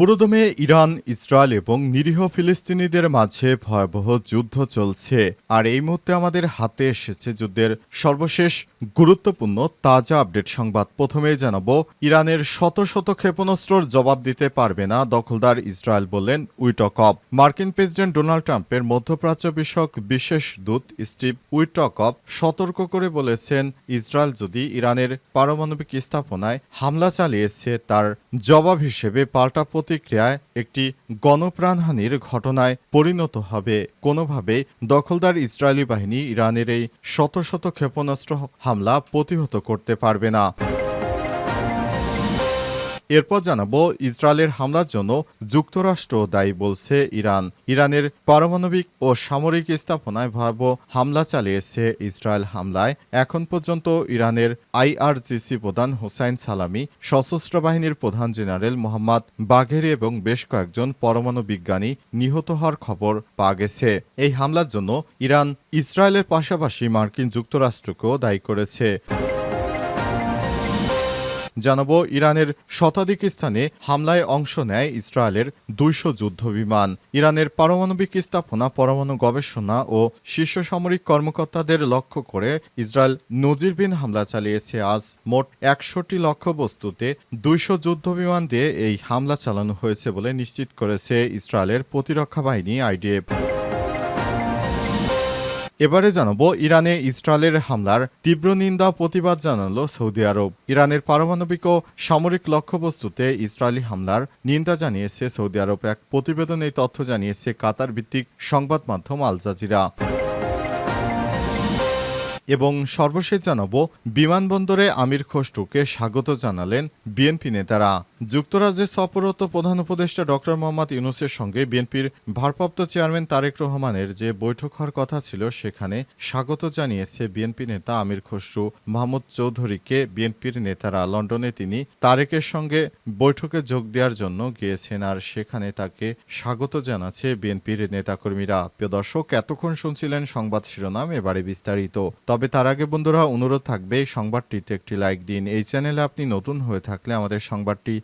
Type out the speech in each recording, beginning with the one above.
পুরোদমে Iran, Israel এবং নিরীহ ফিলিস্তিনিদের মাঝে ভয়াবহ যুদ্ধ চলছে। আর এই মুহূর্তে আমাদের হাতে এসেছে যুদ্ধের সর্বশেষ গুরুত্বপূর্ণ তাজা আপডেট সংবাদ। প্রথমেই জানাব, ইরানের শত শত ক্ষেপণাস্ত্রর জবাব দিতে পারবে না দখলদার ইসরায়েল বললেন উইটকপ মার্কিন প্রেসিডেন্ট ডোনাল্ড ট্রাম্পের মধ্যপ্রাচ্য বিষয়ক বিশেষ দূত স্টিভ উইটকপ সতর্ক করে বলেছেন, ইসরায়েল যদি ইরানের পারমাণবিক স্থাপনায় হামলা চালিয়েছে, তার জবাব হিসেবে পাল্টা প্রতিক্রিয়ায় একটি গণপ্রাণহানির ঘটনায় পরিণত হবে। কোনোভাবে দখলদার ইসরায়েলি বাহিনী ইরানের এই শত শত ক্ষেপণাস্ত্র হামলা প্রতিহত করতে পারবে না। এরপর জানাব ইসরায়েলের হামলার জন্য যুক্তরাষ্ট্র দায়ী বলছে ইরান। ইরানের পারমাণবিক ও সামরিক স্থাপনায় ভয়াবহ হামলা চালিয়েছে ইসরায়েল হামলায়। এখন পর্যন্ত ইরানের আইআরজিসি প্রধান হোসাইন সালামি, সশস্ত্র বাহিনীর প্রধান জেনারেল মোহাম্মদ বাঘেরি এবং বেশ কয়েকজন পরমাণু বিজ্ঞানী নিহত হওয়ার খবর পাওয়া গেছে। এই হামলার জন্য ইরান ইসরায়েলের পাশাপাশি মার্কিন যুক্তরাষ্ট্রকেও দায়ী করেছে। জানাব, ইরানের শতাধিক স্থানে হামলায় অংশ নেয় ইসরায়েলের দুইশো যুদ্ধ বিমান। ইরানের পারমাণবিক স্থাপনা, পরমাণু গবেষণা ও শীর্ষ সামরিক কর্মকর্তাদের লক্ষ্য করে ইসরায়েল নজিরবিন হামলা চালিয়েছে। আজ মোট একশোটি লক্ষ্যবস্তুতে দুইশো যুদ্ধ বিমান দিয়ে এই হামলা চালানো হয়েছে বলে নিশ্চিত করেছে ইসরায়েলের প্রতিরক্ষা বাহিনী আইডিএফ। এবারে জানাব ইরানে ইসরায়েলের হামলার তীব্র নিন্দা প্রতিবাদ জানালো সৌদি আরব। ইরানের পারমাণবিক ও সামরিক লক্ষ্যবস্তুতে ইসরায়েলি হামলার নিন্দা জানিয়েছে সৌদি আরব। এক প্রতিবেদনে তথ্য জানিয়েছে কাতার ভিত্তিক সংবাদ মাধ্যম আল জাজিরা। এবং সর্বশেষ জানাব, বিমানবন্দরে আমির খসরুকে স্বাগত জানালেন বিএনপি নেতারা। যুক্তরাজ্যে সফররত প্রধান উপদেষ্টা ডক্টর মোহাম্মদ ইউনুসের সঙ্গে বিএনপির ভারপ্রাপ্ত চেয়ারম্যান তারেক রহমানের যে বৈঠক হওয়ার কথা ছিল, সেখানে স্বাগত জানিয়েছে বিএনপি নেতা আমির খসরু। মাহমুদ চৌধুরীকে বিএনপির নেতারা লন্ডনে তিনি তারেকের সঙ্গে বৈঠকে যোগ দেওয়ার জন্য গিয়েছেন আর সেখানে তাকে স্বাগত জানাচ্ছে বিএনপির নেতাকর্মীরা। প্রিয় দর্শক, এতক্ষণ শুনছিলেন সংবাদ শিরোনাম, এবারে বিস্তারিত। তবে তার আগে বন্ধুরা, অনুরোধ থাকবে সংবাদটিতে একটি লাইক দিন। এই চ্যানেলে আপনি নতুন হয়ে থাকলে আমাদের সংবাদটি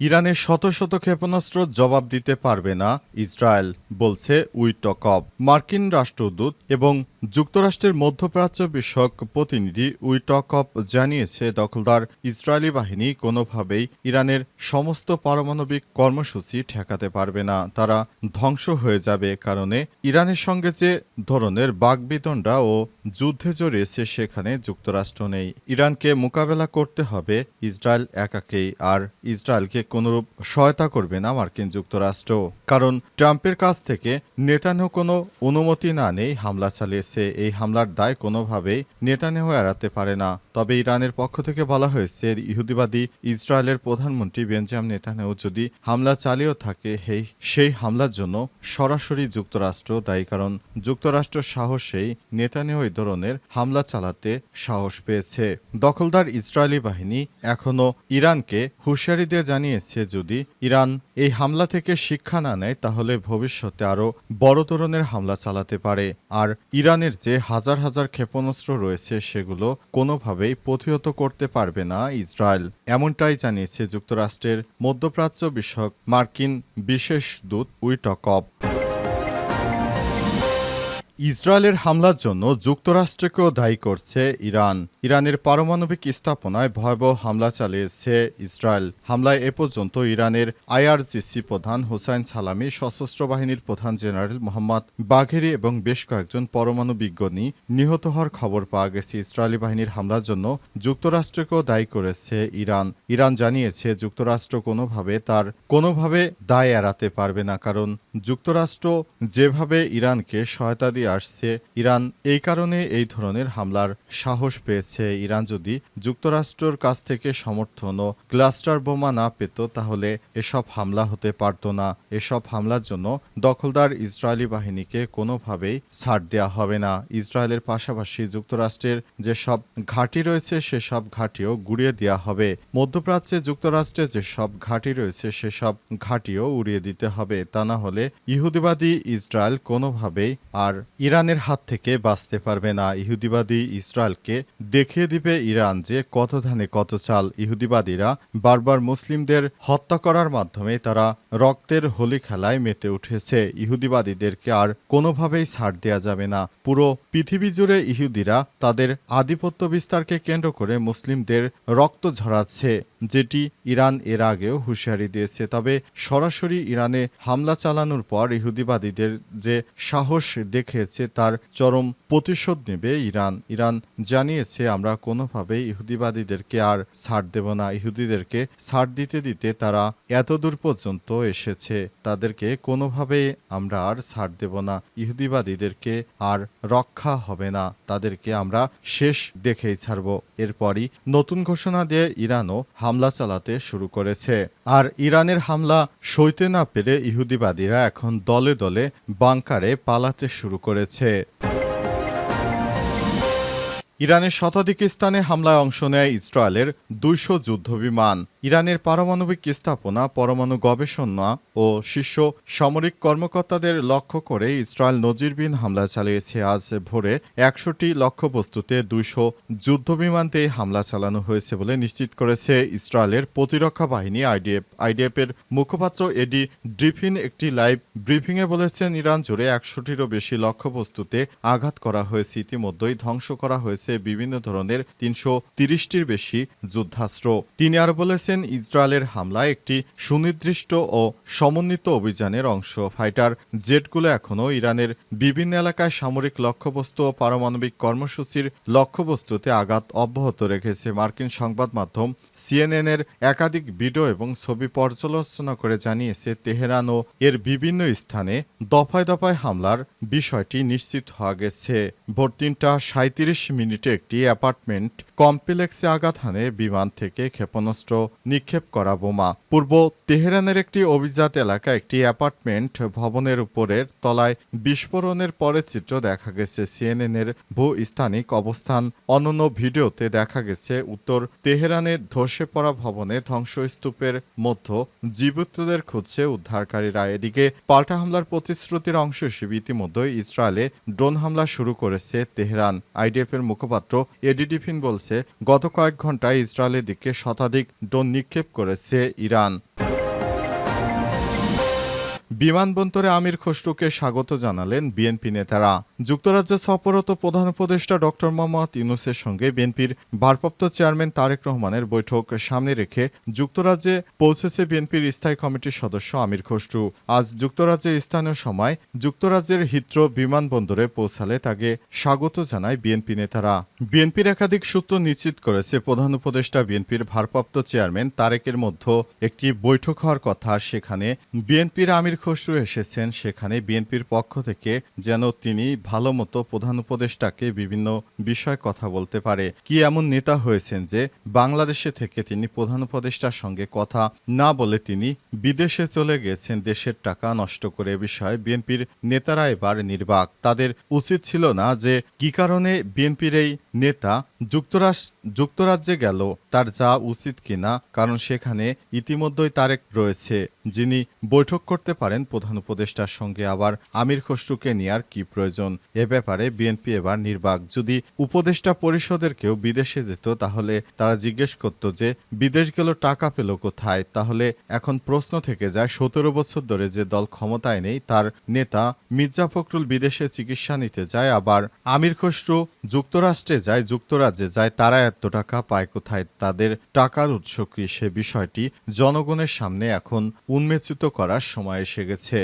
ইরানের শত শত ক্ষেপণাস্ত্র জবাব দিতে পারবে না ইসরায়েল, বলছে উইটকপ মার্কিন রাষ্ট্রদূত এবং যুক্তরাষ্ট্রের মধ্যপ্রাচ্য বিষয়ক প্রতিনিধি উইটকপ জানিয়েছে, দখলদার ইসরায়েলি বাহিনী কোনোভাবেই ইরানের সমস্ত পারমাণবিক কর্মসূচি ঠেকাতে পারবে না। তারা ধ্বংস হয়ে যাবে কারণে ইরানের সঙ্গে যে ধরনের বাগবিতণ্ডা ও যুদ্ধে জড়িয়েছে সেখানে যুক্তরাষ্ট্র নেই। ইরানকে মোকাবেলা করতে হবে, ইসরায়েল একাকেই, আর ইসরায়েলকে কোনরূপ সহায়তা করবে না মার্কিন যুক্তরাষ্ট্র। কারণ ট্রাম্পের কাছ থেকে নেতানিয়াহু কোনো অনুমতি না নেই, হামলা চালিয়েছে। এই হামলার দায় কোনোভাবেই নেতানিয়াহু এড়াতে পারে না। তবে ইরানের পক্ষ থেকে বলা হয়েছে, ইহুদিবাদী ইসরায়েলের প্রধানমন্ত্রী বেঞ্জাম নেতানিয়াহু যদি হামলা চালিয়েও থাকে সেই সেই হামলার জন্য সরাসরি যুক্তরাষ্ট্র দায়ী। কারণ যুক্তরাষ্ট্র সাহসেই নেতানিয়াহু এই ধরনের হামলা চালাতে সাহস পেয়েছে। দখলদার ইসরায়েলি বাহিনী এখনও ইরানকে হুঁশিয়ারি দিয়ে জানিয়েছে যদি ইরান এই হামলা থেকে শিক্ষা না নেয়, তাহলে ভবিষ্যতে আরও বড় ধরনের হামলা চালাতে পারে। আর ইরানের যে হাজার হাজার ক্ষেপণাস্ত্র রয়েছে, সেগুলো কোনোভাবেই প্রতিহত করতে পারবে না ইসরায়েল। এমনটাই জানিয়েছে যুক্তরাষ্ট্রের মধ্যপ্রাচ্য বিষয়ক মার্কিন বিশেষ দূত উইটকপ। ইসরায়েলের হামলার জন্য যুক্তরাষ্ট্রকেও দায়ী করছে ইরান। ইরানের পারমাণবিক স্থাপনায় ভয়াবহ হামলা চালিয়েছে ইসরায়েল। হামলায় এ পর্যন্ত ইরানের আইআরজিসি প্রধান হোসাইন সালামি, সশস্ত্র বাহিনীর প্রধান জেনারেল মোহাম্মদ বাঘেরি এবং বেশ কয়েকজন পরমাণু বিজ্ঞানী নিহত হওয়ার খবর পাওয়া গেছে। ইসরায়েলি বাহিনীর হামলার জন্য যুক্তরাষ্ট্রকেও দায়ী করেছে ইরান। ইরান জানিয়েছে, যুক্তরাষ্ট্র কোনোভাবে তার কোনোভাবে দায় এড়াতে পারবে না, কারণ যুক্তরাষ্ট্র যেভাবে ইরানকে সহায়তা দিয়ে আসছে ইরান। এই কারণে এই ধরনের হামলার সাহস পেয়েছে ইরান। যদি যুক্তরাষ্ট্রের কাছ থেকে সমর্থন ও ক্লাস্টার বোমা না পেত, তাহলে এসব হামলা হতে পারত না। এসব হামলার জন্য দখলদার ইসরায়েলি বাহিনীকে কোনোভাবেই ছাড় দেওয়া হবে না। ইসরায়েলের পাশাপাশি যুক্তরাষ্ট্রের যেসব ঘাঁটি রয়েছে, সেসব ঘাঁটিও গুড়িয়ে দেওয়া হবে। মধ্যপ্রাচ্যে যুক্তরাষ্ট্রের যেসব ঘাঁটি রয়েছে, সেসব ঘাঁটিও উড়িয়ে দিতে হবে। তা না হলে ইহুদিবাদী ইসরায়েল কোনোভাবেই আর ইরানের হাত থেকে বাঁচতে পারবে না ইহুদিবাদী ইসরায়েলকে। দেখিয়ে দিবে ইরান যে কত ধানে কত চাল ইহুদিবাদীরা বারবার মুসলিমদের হত্যা করার মাধ্যমে তারা রক্তের হোলি খেলায় মেতে উঠেছে। ইহুদিবাদীদেরকে আর কোনোভাবেই ছাড় দেওয়া যাবে না। পুরো পৃথিবী জুড়ে ইহুদিরা তাদের আধিপত্য বিস্তারকে কেন্দ্র করে মুসলিমদের রক্ত ঝরাচ্ছে। যেটি ইরান এর আগেও হুঁশিয়ারি দিয়েছে। তবে সরাসরি ইরানে হামলা চালানোর পর ইহুদিবাদীদের যে সাহস দেখিয়েছে, তার চরম প্রতিশোধ নেবে ইরান। ইরান জানিয়েছে, আমরা কোনোভাবেই ইহুদিবাদীদেরকে আর ছাড় দেব না। ইহুদিদেরকে ছাড় দিতে দিতে তারা এতদূর পর্যন্ত এসেছে। তাদেরকে কোনোভাবেই আমরা আর ছাড় দেব না। ইহুদিবাদীদেরকে আর রক্ষা হবে না। তাদেরকে আমরা শেষ দেখেই ছাড়ব। এরপরই নতুন ঘোষণা দিয়ে ইরানও হামলা চালাতে শুরু করেছে। আর ইরানের হামলা সইতে না পেরে ইহুদিবাদীরা এখন দলে দলে বাংকারে পালাতে শুরু করেছে। ইরানের শতাধিক স্থানে হামলায় অংশ নেয় ইসরায়েলের দুইশো যুদ্ধবিমান ইরানের পারমাণবিক স্থাপনা, পরমাণু গবেষণা ও শীর্ষ সামরিক কর্মকর্তাদের লক্ষ্য করে ইসরায়েল নজিরবিহীন হামলা চালিয়েছে। আজ ভোরে একশোটি লক্ষ্যবস্তুতে দুইশো দিয়ে হামলা চালানো হয়েছে বলে নিশ্চিত করেছে ইসরায়েলের প্রতিরক্ষা বাহিনী আইডিএফ। আইডিএফের মুখপাত্র এডি ড্রিফিন একটি লাইভ ব্রিফিংয়ে বলেছেন, ইরান জুড়ে একশোটিরও বেশি লক্ষ্যবস্তুতে আঘাত করা হয়েছে। ইতিমধ্যেই ধ্বংস করা হয়েছে বিভিন্ন ধরনের তিনশো তিরিশটির বেশি যুদ্ধাস্ত্র। তিনি আর বলেছেন, ইসরায়েলের হামলা একটি সুনির্দিষ্ট ও সমন্বিত অভিযানের অংশ। ফাইটার জেটগুলো এখনও ইরানের বিভিন্ন এলাকায় সামরিক লক্ষ্যবস্তু ও পারমাণবিক কর্মসূচির লক্ষ্যবস্তুতে আঘাত অব্যাহত রেখেছে। মার্কিন সংবাদ মাধ্যম সিএনএনের একাধিক ভিডিও এবং ছবি পর্যালোচনা করে জানিয়েছে তেহরান ও এর বিভিন্ন স্থানে দফায় দফায় হামলার বিষয়টি নিশ্চিত হওয়া গেছে। ভোর তিনটা সাঁত্রিশ মিনিটে একটি অ্যাপার্টমেন্ট কমপ্লেক্সে আঘাত হানে বিমান থেকে ক্ষেপণাস্ত্র নিক্ষেপ করা বোমা। পূর্ব তেহরানের একটি অভিজাত এলাকা, একটি অ্যাপার্টমেন্ট ভবনের উপরের তলায় বিস্ফোরণের পরে চিত্র দেখা গেছে। সিএনএনের ভূ স্থানিক অবস্থান অনন্য ভিডিওতে দেখা গেছে। উত্তর তেহরানের ধসে পড়া ভবনে ধ্বংসস্তূপের মধ্য জীবিতদের খুঁজছে উদ্ধারকারীরা। এদিকে পাল্টা হামলার প্রতিশ্রুতির অংশ হিসেবে ইতিমধ্যেই ইসরায়েলে ড্রোন হামলা শুরু করেছে তেহরান। আইডিএফ এর মুখপাত্র এডিডিফিন বলছে গত কয়েক ঘন্টায় ইসরায়েলের দিকে শতাধিক ড্রোন নিক্ষেপ করেছে ইরান। বিমানবন্দরে আমির খসরুকে স্বাগত জানালেন বিএনপি নেতারা। যুক্তরাজ্য সফররত প্রধান উপদেষ্টা ডক্টর মোহাম্মদ ইউনুসের সঙ্গে বিএনপির ভারপ্রাপ্ত চেয়ারম্যান তারেক রহমানের বৈঠক সামনে রেখে যুক্তরাজ্যে পৌঁছেছে বিএনপির স্থায়ী কমিটির সদস্য আমির খসরু। আজ যুক্তরাজ্যে স্থানীয় সময় যুক্তরাজ্যের হিত্র বিমানবন্দরে পৌঁছালে তাকে স্বাগত জানায় বিএনপি নেতারা। বিএনপির একাধিক সূত্র নিশ্চিত করেছে, প্রধান উপদেষ্টা বিএনপির ভারপ্রাপ্ত চেয়ারম্যান তারেকের মধ্যে একটি বৈঠক হওয়ার কথা, সেখানে বিএনপির আমির খসরু এসেছেন, সেখানে বিএনপির পক্ষ থেকে যেন তিনি ভালো মতো প্রধান উপদেষ্টাকে বিভিন্ন বিষয় কথা বলতে পারে। কি এমন নেতা হয়েছেন যে বাংলাদেশে থেকে তিনি প্রধান উপদেষ্টার সঙ্গে কথা না বলে তিনি বিদেশে চলে গেছেন, দেশের টাকা নষ্ট করে বিষয়ে বিএনপির নেতারা এবার নির্বাক। তাদের উচিত ছিল না যে কি কারণে বিএনপির এই নেতা যুক্তরাষ্ট্র যুক্তরাজ্যে গেল, তার যা উচিত কিনা, কারণ সেখানে ইতিমধ্যেই তারেক রয়েছে, যিনি বৈঠক করতে পারেন প্রধান উপদেষ্টার সঙ্গে আবার আমির খসরুকে নেয়ার কি প্রয়োজন। এ ব্যাপারে বিএনপি এবার নির্বাক। যদি উপদেষ্টা পরিষদের কেউ বিদেশে যেত, তাহলে তারা জিজ্ঞেস করত যে, বিদেশ গেল, টাকা পেল কোথায়? তাহলে এখন প্রশ্ন থেকে যায়, সতেরো বছর ধরে যে দল ক্ষমতায় নেই, তার নেতা মির্জা ফখরুল বিদেশে চিকিৎসা নিতে যায়, আবার আমির খসরু যুক্তরাষ্ট্রে যায়, যুক্তরাজ্যে যায়, তারা এত টাকা পায় কোথায়? তাদের টাকার উৎস কি? সে বিষয়টি জনগণের সামনে এখন উন্মেচিত করার সময় এসে গেছে।